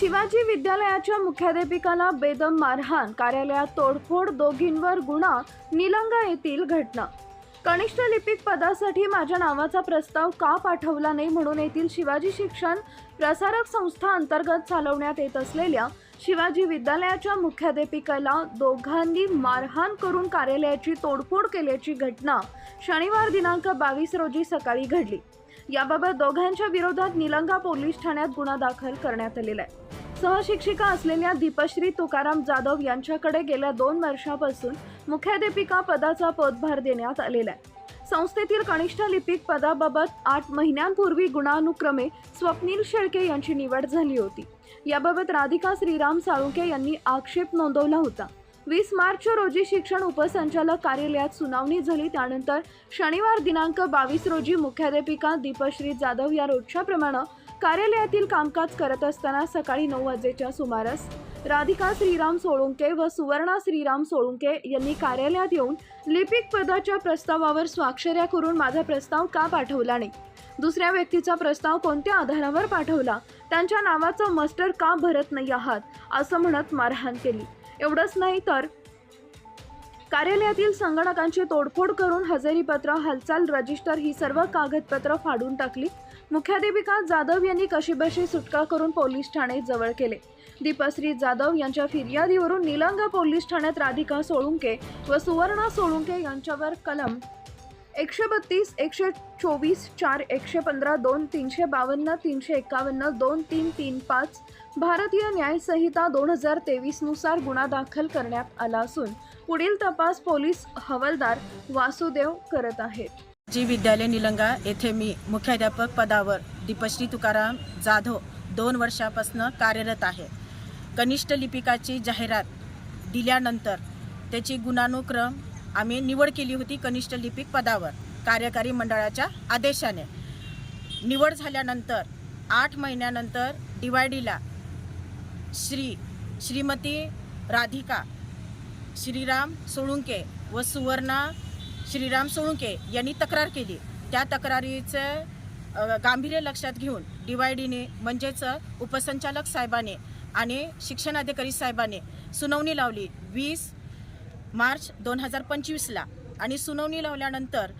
शिवाजी विद्यालयाच्या मुख्याध्यापिकाला बेदम मारहाण कार्यालयात तोडफोड दोघींवर गुन्हा निलंगा येथील घटना. कनिष्ठ लिपिक पदासाठी माझ्या नावाचा प्रस्ताव का पाठवला नाही म्हणून येथील शिवाजी शिक्षण प्रसारक संस्था अंतर्गत चालवण्यात येत असलेल्या शिवाजी विद्यालयाच्या मुख्याध्यापिकेला दोघांनी मारहाण करून कार्यालयाची तोडफोड केल्याची घटना शनिवार दिनांक बावीस रोजी सकाळी घडली. याबाबत दोघांच्या विरोधात निलंगा पोलीस ठाण्यात गुन्हा दाखल करण्यात आलेला आहे. सहशिक्षिका असलेल्या दीपश्री तुकाराम जाधव यांच्याकडे गेल्या दोन वर्षापासून मुख्याध्यापिका पदाचा पदभार देण्यात आलेला आहे. संस्थेतील कनिष्ठ लिपिक पदाबाबत आठ महिन्यांपूर्वी गुणानुक्रमे स्वप्नील शेळके यांची निवड झाली होती. याबाबत राधिका श्रीराम साळुंके यांनी आक्षेप नोंदवला होता. वीस मार्च रोजी शिक्षण उपसंचालक कार्यालयात सुनावणी झाली. त्यानंतर शनिवार दिनांक बावीस रोजी मुख्याध्यापिका दीपश्री जाधव या रोजच्याप्रमाणे कार्यालयातील कामकाज करत असताना सकाळी नऊ वाजेच्या सुमारास राधिका श्रीराम सोळुंके व सुवर्णा श्रीराम सोळुंके यांनी कार्यालयात येऊन लिपिक पदाच्या प्रस्तावावर स्वाक्षऱ्या करून माझा प्रस्ताव का पाठवला नाही? दुसऱ्या व्यक्तीचा प्रस्ताव कोणत्या आधारावर पाठवला? त्यांच्या नावाचं मस्टर का भरत नाही आहात? असं म्हणत मारहाण केली. एवढंच नाही तर कार्यालयातील संगणकांची तोडफोड करून हजेरीपत्र हालचाल रजिस्टर ही सर्व कागदपत्र फाडून टाकली. मुख्याध्यापिका जाधव यांनी कशीबशी सुटका करून पोलीस ठाणे जवळ केले. दीपश्री जाधव यांच्या फिर्यादीवरून निलंगा पोलीस ठाण्यात राधिका सोळुंके व सुवर्णा सोळुंके यांच्यावर कलम एकशे बत्तीस एकशे चोवीस चार एकशे पंधरा दोन तीनशे बावन्न तीनशे एकावन्न दोन तीन तीन पाच भारतीय न्यायसंहिता दोन हजार तेवीसनुसार गुन्हा दाखल करण्यात आला असून पुढील तपास पोलीस हवालदार वासुदेव करत आहेत. जी विद्यालय निलंगा येथे मी मुख्याध्यापक पदावर दीपश्री तुकाराम जाधव दोन वर्षापासून कार्यरत आहे. कनिष्ठ लिपिकाची जाहिरात दिल्यानंतर त्याची गुणानुक्रम आम्ही निवड केली होती कनिष्ठ लिपिक पदावर कार्यकारी मंडळाच्या आदेशाने. निवड झाल्यानंतर आठ महिन्यानंतर डिवायडीला श्री श्रीमती राधिका श्रीराम सोळुंके व सुवर्णा श्रीराम सोळुंके यांनी तक्रार केली. त्या तक्रारीचं गांभीर्य लक्षात घेऊन डीवायडीने म्हणजेच उपसंचालक साहेबाने आणि शिक्षणाधिकारी साहेबाने सुनावणी लावली. वीस मार्च दोन हजार पंचवीसला. आणि सुनावणी लावल्यानंतर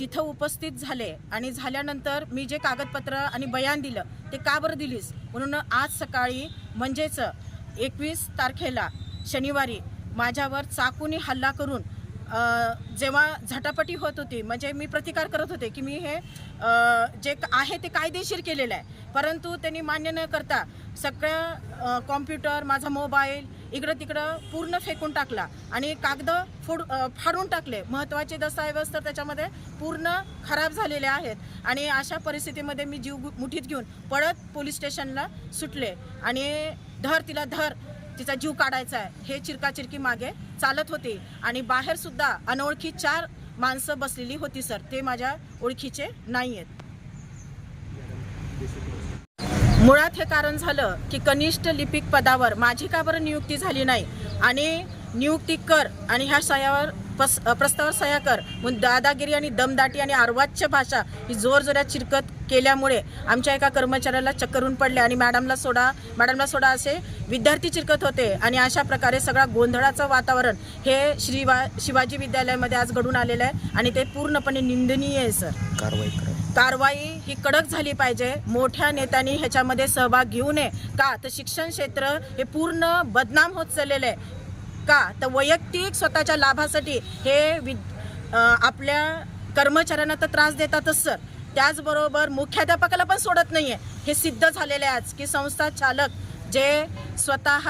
तिथं उपस्थित झाले. आणि झाल्यानंतर मी जे कागदपत्र आणि बयान दिलं ते का बरं दिलीस? म्हणून आज सकाळी म्हणजेच एकवीस तारखेला शनिवारी माझ्यावर चाकूने हल्ला करून जेव्हा झटापटी होत होती म्हणजे मी प्रतिकार करत होते की मी हे जे आहे ते कायदेशीर केलेलं आहे. परंतु त्यांनी मान्य न करता सगळं कॉम्प्युटर माझा मोबाईल इकडं तिकडं पूर्ण फेकून टाकला. आणि कागद फोड फाडून टाकले. महत्त्वाचे दस्तऐवज तर त्याच्यामध्ये पूर्ण खराब झालेले आहेत. आणि अशा परिस्थितीमध्ये मी जीव मुठीत घेऊन पळत पोलीस स्टेशनला सुटले. आणि धर तिला धर. तिचा जीव काढायचा आहे. हे चिरकाचिरकी मागे चालत होती. आणि बाहेरसुद्धा अनोळखी चार माणसं बसलेली होती सर. ते माझ्या ओळखीचे नाही. आहेत मुळात हे कारण झालं की कनिष्ठ लिपिक पदावर माझी का बरं नियुक्ती झाली नाही? आणि नियुक्ती कर आणि ह्या सह्यावर पस प्रस्तावावर सह्या कर. म्हणून दादागिरी आणि दमदाटी आणि अर्वाच्य भाषा ही जोरजोरात चिरकत केल्यामुळे आमच्या एका कर्मचाऱ्याला चक्करून पडले. आणि मॅडमला सोडा मॅडमला सोडा असे विद्यार्थी चिरकत होते. आणि अशा प्रकारे सगळा गोंधळाचं वातावरण हे श्रीवा शिवाजी विद्यालयामध्ये आज घडून आलेलं आहे. आणि ते पूर्णपणे निंदनीय आहे सर. कारवाई करा. कारवाई ही कडक झाली पाहिजे. मोठ्या नेत्यांनी ह्याच्यामध्ये सहभाग घेऊ नये. का? तर शिक्षण क्षेत्र हे पूर्ण बदनाम होत चाललेलं आहे. का? तर वैयक्तिक स्वतःच्या लाभासाठी हे वि आपल्या कर्मचाऱ्यांना तर त्रास देतातच सर. त्याचबरोबर मुख्याध्यापकाला पण सोडत नाहीये. हे सिद्ध झालेलं आहे आज की संस्था चालक जे स्वतः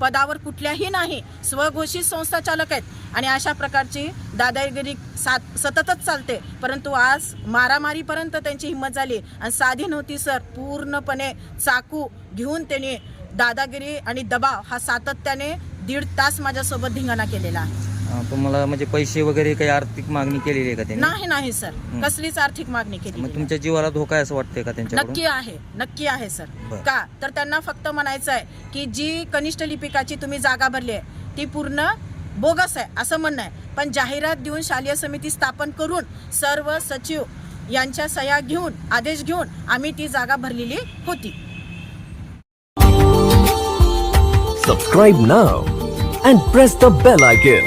पदावर कुठल्याही नाही स्वघोषित संस्था चालक आहेत. आणि अशा प्रकारची दादागिरी सात सततच चालते. परंतु आज मारामारीपर्यंत त्यांची हिंमत झाली. आणि साधी नव्हती सर. पूर्णपणे चाकू घेऊन त्यांनी दादागिरी आणि दबाव हा सातत्याने दीड तास माझ्यासोबत धिंगाणा केलेला आहे. तुम्हाला म्हणजे पैसे वगैरे काही आर्थिक मागणी केलेली आहे का त्यांनी? नाही नाही सर. कसलीच आर्थिक मागणी केली मग तुमच्या जीवाला धोका आहे असं वाटतंय का त्यांच्याकडून? नक्की आहे नक्की आहे सर. बरं. का? तर त्यांना फक्त म्हणायचं आहे की जी कनिष्ठ लिपिकाची तुम्ही जागा भरली आहे ती पूर्ण बोगस आहे असं म्हणणं आहे. पण जाहिरात देऊन शालेय समिती स्थापन करून सर्व सचिव यांच्या सह्या घेऊन आदेश घेऊन आम्ही ती जागा भरलेली होती. Subscribe now and press the bell icon.